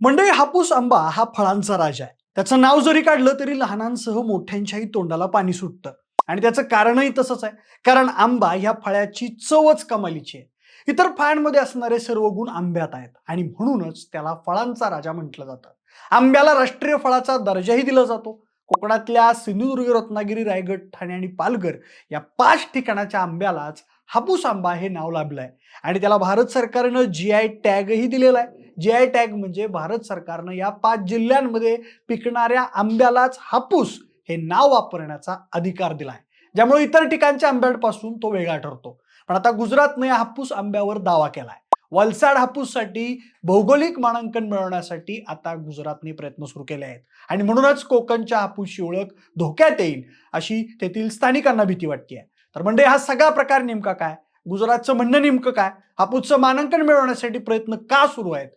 मंडळी हापूस आंबा हा फळांचा राजा आहे. त्याचं नाव जरी काढलं तरी लहानांसह मोठ्यांच्याही तोंडाला पाणी सुटतं. आणि त्याचं कारणही तसंच आहे. कारण आंबा ह्या फळाची चवच कमालीची आहे. इतर फळांमध्ये असणारे सर्व गुण आंब्यात आहेत. आणि म्हणूनच त्याला फळांचा राजा म्हटलं जातं. आंब्याला राष्ट्रीय फळाचा दर्जाही दिला जातो. कोकणातल्या सिंधुदुर्ग रत्नागिरी रायगड ठाणे आणि पालघर या पाच ठिकाणाच्या आंब्यालाच हापूस आंबा हे नाव लाभलंय. आणि त्याला भारत सरकारनं जी आय टॅगही दिलेला आहे. जी आय टॅग म्हणजे भारत सरकारनं या पाच जिल्ह्यांमध्ये पिकणाऱ्या आंब्यालाच हापूस हे नाव वापरण्याचा अधिकार दिलाय. ज्यामुळे इतर ठिकाणच्या आंब्यांपासून तो वेगळा ठरतो. पण आता गुजरातने हापूस आंब्यावर दावा केलाय. वलसाड हापूससाठी भौगोलिक मानांकन मिळवण्यासाठी आता गुजरातने प्रयत्न सुरू केले आहेत. आणि म्हणूनच कोकणच्या हापूसची ओळख धोक्यात येईल अशी तेथील स्थानिकांना भीती वाटते तर म्हणजे हा सगळा प्रकार नेमका काय? गुजरातचं म्हणणं नेमकं काय? हापूसचं मानांकन मिळवण्यासाठी प्रयत्न का सुरू आहेत?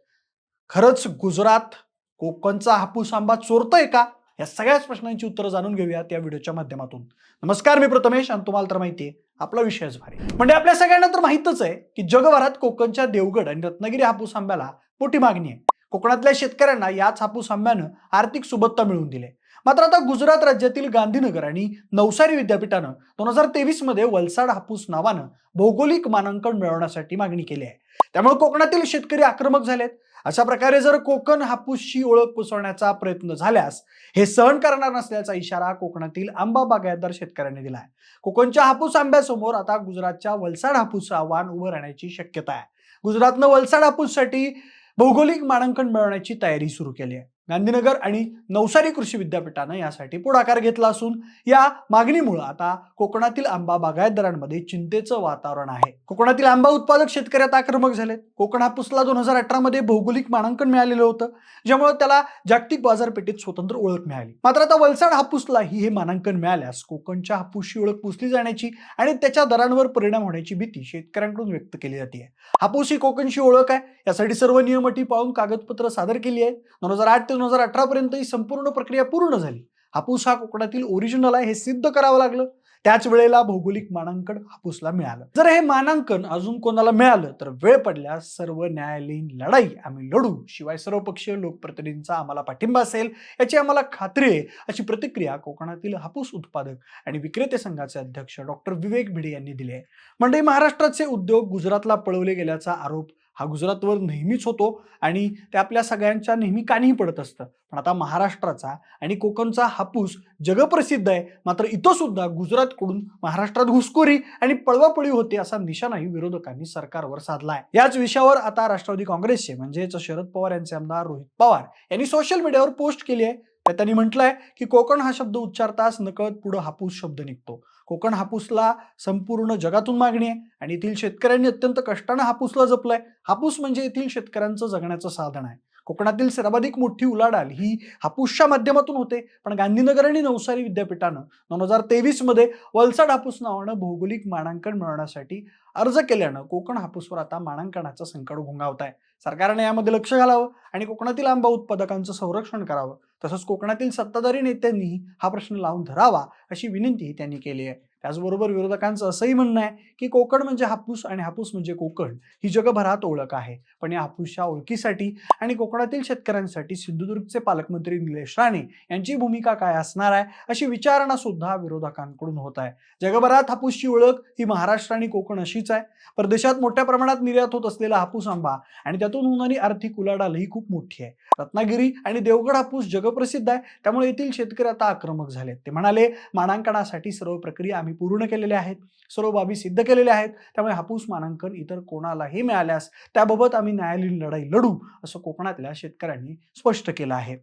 खरंच गुजरात कोकणचा हापूस आंबा चोरतोय का? या सगळ्याच प्रश्नांची उत्तरं जाणून घेऊयात या व्हिडिओच्या माध्यमातून. नमस्कार मी प्रथमेश आणि तुम्हाला तर माहिती आहे आपला विषयच भारी. म्हणजे आपल्या सगळ्यांना तर माहितच आहे की जगभरात कोकणच्या देवगड आणि रत्नागिरी हापूस आंब्याला मोठी मागणी आहे. कोकणातल्या शेतकऱ्यांना याच हापूस आंब्यानं आर्थिक सुबत्ता मिळवून दिले मात्र आता गुजरात राज्यातील गांधीनगर आणि नवसारी विद्यापीठानं दोन हजार तेवीसमध्ये वलसाड हापूस नावानं भौगोलिक मानांकन मिळवण्यासाठी मागणी केली आहे. त्यामुळे कोकणातील शेतकरी आक्रमक झालेत. अशा प्रकारे जर कोकण हापूसची ओळख पुसवण्याचा प्रयत्न झाल्यास हे सहन करणार नसल्याचा इशारा कोकणातील आंबा बागायतदार शेतकऱ्यांनी दिला आहे. कोकणच्या हापूस आंब्यासमोर आता गुजरातच्या वलसाड हापूस आव्हान उभं राहण्याची शक्यता आहे. गुजरातनं वलसाड हापूससाठी भौगोलिक मानांकन मिळवण्याची तयारी सुरू केली आहे. गांधीनगर आणि नवसारी कृषी विद्यापीठानं यासाठी पुढाकार घेतला असून या मागणीमुळे आता कोकणातील आंबा बागायतदारांमध्ये चिंतेचं वातावरण आहे. कोकणातील आंबा उत्पादक शेतकऱ्यात आक्रमक झालेत. कोकण हापूसला दोन हजार अठरामध्ये भौगोलिक मानांकन मिळालेलं होतं. ज्यामुळे त्याला जागतिक बाजारपेठेत स्वतंत्र ओळख मिळाली. मात्र आता वलसाड हापूसलाही हे मानांकन मिळाल्यास कोकणच्या हापूसची ओळख पुसली जाण्याची आणि त्याच्या दरांवर परिणाम होण्याची भीती शेतकऱ्यांकडून व्यक्त केली जाते हापूस ही कोकणची ओळख आहे. यासाठी सर्व नियम अटी पाळून कागदपत्र सादर केली आहेत. दोन हजार आठ ते दोन हजार अठरापर्यंत ही संपूर्ण प्रक्रिया पूर्ण झाली. हापूस हा कोकणातील ओरिजिनल आहे हे सिद्ध करावं लागलं. त्याच वेळेला भौगोलिक मानांकन हापूसला मिळालं. जर हे मानांकन अजून कोणाला मिळालं तर वेळ पडल्यास सर्व न्यायालयीन लढाई आम्ही लढू. शिवाय सर्वपक्षीय लोकप्रतिनिधींचा आम्हाला पाठिंबा असेल याची आम्हाला खात्री आहे अशी प्रतिक्रिया कोकणातील हापूस उत्पादक आणि विक्रेते संघाचे अध्यक्ष डॉक्टर विवेक भिडे यांनी दिली आहे. म्हणजे महाराष्ट्राचे उद्योग गुजरातला पळवले गेल्याचा आरोप हा गुजरातवर नेहमीच होतो आणि ते आपल्या सगळ्यांच्या नेहमी कानीही पडत असतं. पण आता महाराष्ट्राचा आणि कोकणचा हापूस जगप्रसिद्ध आहे. मात्र इथं सुद्धा गुजरातकडून महाराष्ट्रात घुसखोरी आणि पळवापळी होते असा निशाणाही विरोधकांनी सरकारवर साधलाय. याच विषयावर आता राष्ट्रवादी काँग्रेसचे म्हणजेच शरद पवार यांचे आमदार रोहित पवार यांनी सोशल मीडियावर पोस्ट केली आहे. त्यात त्यांनी म्हटलंय की कोकण हा शब्द उच्चारताच नकळत पुढं हापूस शब्द निघतो. कोकण हापूसला संपूर्ण जगातून मागणी आहे आणि येथील शेतकऱ्यांनी अत्यंत कष्टानं हापूसला जपलाय. हापूस म्हणजे येथील शेतकऱ्यांचं जगण्याचं साधन आहे. कोकणातील सर्वाधिक मोठी उलाढाल ही हापूसच्या माध्यमातून होते. पण गांधीनगर आणि नवसारी विद्यापीठानं दोन हजार तेवीसमध्ये वलसाड हापूस नावानं भौगोलिक मानांकन मिळवण्यासाठी अर्ज केल्यानं कोकण हापूसवर आता मानांकनाचं संकट घोंगावत आहे. सरकारने यामध्ये लक्ष घालावं आणि कोकणातील आंबा उत्पादकांचं संरक्षण करावं. तसंच कोकणातील सत्ताधारी नेत्यांनी हा प्रश्न लावून धरावा अशी विनंतीही त्यांनी केली आहे. त्याचबरोबर विरोधकांचं असंही म्हणणं आहे की कोकण म्हणजे हापूस आणि हापूस म्हणजे कोकण ही जगभरात ओळख आहे. पण या हापूसच्या ओळखीसाठी आणि कोकणातील शेतकऱ्यांसाठी सिंधुदुर्गचे पालकमंत्री निलेश राणे यांची भूमिका काय असणार आहे अशी विचारणा सुद्धा विरोधकांकडून होत आहे. जगभरात हापूसची ओळख ही महाराष्ट्र आणि कोकण अशीच आहे. परदेशात मोठ्या प्रमाणात निर्यात होत असलेला हापूस आंबा आणि त्यातून होणारी आर्थिक उलाढाल ही खूप मोठी आहे. रत्नागिरी आणि देवगड हापूस जगप्रसिद्ध आहे. त्यामुळे येथील शेतकरी आता आक्रमक झालेत. ते म्हणाले मानांकनासाठी सर्व प्रक्रिया आम्ही पूर्ण केलेले आहेत सर्व बाबी सिद्ध केलेल्या आहेत त्यामुळे हापूस मानांकन इतर कोणालाही मिळाल्यास त्याबाबत आम्ही न्यायालयीन लढाई लढू असं कोकणातल्या शेतकऱ्यांनी स्पष्ट केलं आहे.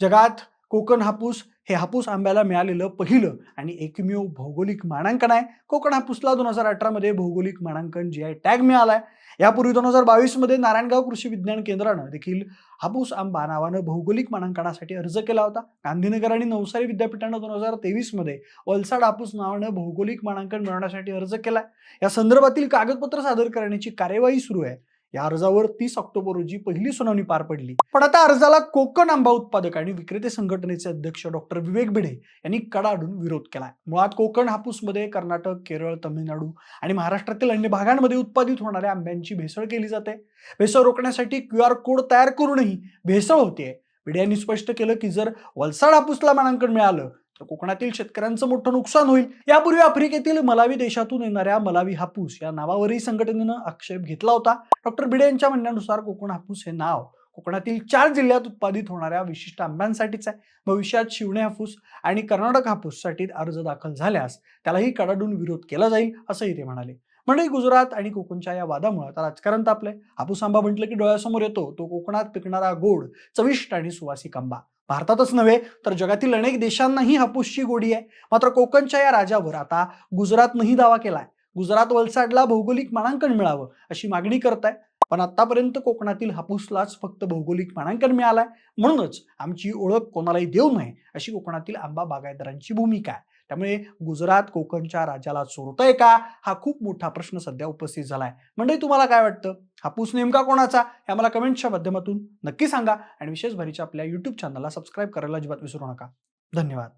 जगात कोकण हापूस हे हापूस आंब्याला मिळालेलं पहिलं आणि एकमेव भौगोलिक मानांकन आहे. कोकण हापूसला दोन हजार अठरामध्ये भौगोलिक मानांकन जी आय टॅग मिळाला आहे यापूर्वी दोन हजार बावीसमध्ये नारायणगाव कृषी विज्ञान केंद्रानं देखील हापूस आंबा नावानं भौगोलिक मानांकनासाठी अर्ज केला होता. गांधीनगर आणि नवसारी विद्यापीठानं दोन हजार तेवीसमध्ये वलसाड हापूस नावानं भौगोलिक मानांकन मिळवण्यासाठी अर्ज केला या संदर्भातील कागदपत्र सादर करण्याची कार्यवाही सुरू आहे. या अर्जावर तीस ऑक्टोबर रोजी पहिली सुनावणी पार पडली. पण आता अर्जाला कोकण आंबा उत्पादक आणि विक्रेते संघटनेचे अध्यक्ष डॉक्टर विवेक भिडे यांनी कडाडून विरोध केलाय. मुळात कोकण हापूसमध्ये कर्नाटक केरळ तमिळनाडू आणि महाराष्ट्रातील अन्य भागांमध्ये उत्पादित होणाऱ्या आंब्यांची भेसळ केली जाते. भेसळ रोखण्यासाठी क्यू आर कोड तयार करूनही भेसळ होते भिडे यांनी स्पष्ट केलं की जर वलसाड हापूसला मानांकन मिळालं तर कोकणातील शेतकऱ्यांचं मोठं नुकसान होईल. यापूर्वी आफ्रिकेतील मलावी देशातून येणाऱ्या मलावी हापूस या नावावरही संघटनेनं आक्षेप घेतला होता. डॉक्टर भिडे यांच्या म्हणण्यानुसार कोकण हापूस हे नाव कोकणातील चार जिल्ह्यात उत्पादित होणाऱ्या विशिष्ट आंब्यांसाठीच आहे. भविष्यात शिवणे हापूस आणि कर्नाटक हापूससाठी अर्ज दाखल झाल्यास त्यालाही कडाडून विरोध केला जाईल असंही ते म्हणाले. म्हणजे गुजरात आणि कोकणच्या या वादामुळे आता राजकारण तापलंय. हापूस आंबा म्हटलं की डोळ्यासमोर येतो. तो कोकणात पिकणारा गोड चविष्ट आणि सुवासिक आंबा. भारतातच नव्हे तर जगातील अनेक देशांनाही हापूसची गोडी आहे. मात्र कोकणच्या या राजावर आता गुजरातनंही दावा केलाय. गुजरात वलसाडला भौगोलिक मानांकन मिळावं अशी मागणी करत आहे पण आतापर्यंत कोकणातील हापूसलाच फक्त भौगोलिक मानांकन मिळालंय. म्हणूनच आमची ओळख कोणालाही देऊ नये अशी कोकणातील आंबा बागायतदारांची भूमिका आहे. त्यामुळे गुजरात कोकणच्या राज्याला चोरतंय का? हा खूप मोठा प्रश्न सध्या उपस्थित झालाय. म्हणजे तुम्हाला काय वाटतं? हापूस नेमका कोणाचा? हे आम्हाला कमेंटच्या माध्यमातून नक्की सांगा. आणि विशेष भरीच्या आपल्या युट्यूब चॅनलला सबस्क्राईब करायला अजिबात विसरू नका. धन्यवाद.